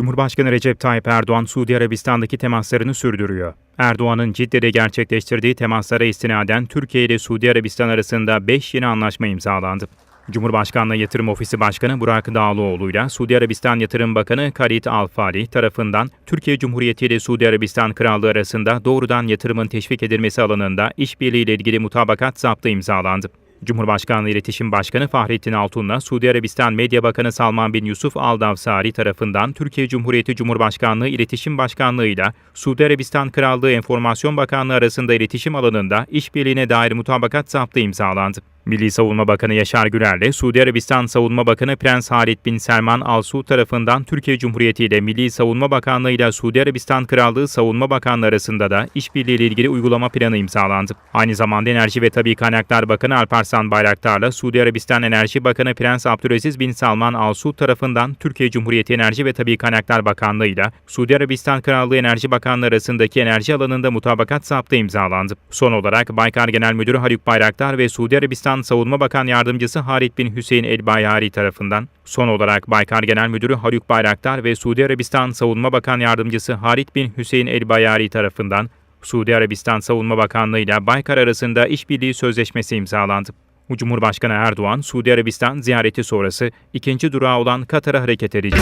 Cumhurbaşkanı Recep Tayyip Erdoğan, Suudi Arabistan'daki temaslarını sürdürüyor. Erdoğan'ın Cidde'de gerçekleştirdiği temaslara istinaden Türkiye ile Suudi Arabistan arasında 5 yeni anlaşma imzalandı. Cumhurbaşkanlığı Yatırım Ofisi Başkanı Burak Dağlıoğlu ile Suudi Arabistan Yatırım Bakanı Karit Al-Fali tarafından Türkiye Cumhuriyeti ile Suudi Arabistan Krallığı arasında doğrudan yatırımın teşvik edilmesi alanında işbirliği ile ilgili mutabakat zaptı imzalandı. Cumhurbaşkanlığı İletişim Başkanı Fahrettin Altun'la Suudi Arabistan Medya Bakanı Salman bin Yusuf Al Davsari tarafından Türkiye Cumhuriyeti Cumhurbaşkanlığı İletişim Başkanlığı ile Suudi Arabistan Krallığı Enformasyon Bakanlığı arasında iletişim alanında işbirliğine dair mutabakat zaptı imzalandı. Milli Savunma Bakanı Yaşar Gürer'le Suudi Arabistan Savunma Bakanı Prens Halid bin Selman Al Suud tarafından Türkiye Cumhuriyeti ile Milli Savunma Bakanlığı ile Suudi Arabistan Krallığı Savunma Bakanlığı arasında da işbirliği ile ilgili uygulama planı imzalandı. Aynı zamanda Enerji ve Tabi Kaynaklar Bakanı Alparslan Bayraktar'la Suudi Arabistan Enerji Bakanı Prens Abdülaziz bin Salman Al Suud tarafından Türkiye Cumhuriyeti Enerji ve Tabi Kaynaklar Bakanlığı ile Suudi Arabistan Krallığı Enerji Bakanlığı arasındaki enerji alanında mutabakat zaptı imzalandı. Son olarak Baykar Genel Müdürü Haluk Bayraktar ve Suudi Arabistan Savunma Bakan Yardımcısı Halit bin Hüseyin El Bayari tarafından son olarak Baykar Genel Müdürü Haluk Bayraktar ve Suudi Arabistan Savunma Bakan Yardımcısı Halit bin Hüseyin El Bayari tarafından Suudi Arabistan Savunma Bakanlığı ile Baykar arasında işbirliği sözleşmesi imzalandı. Cumhurbaşkanı Erdoğan, Suudi Arabistan ziyareti sonrası ikinci durağı olan Katar'a hareket edecek.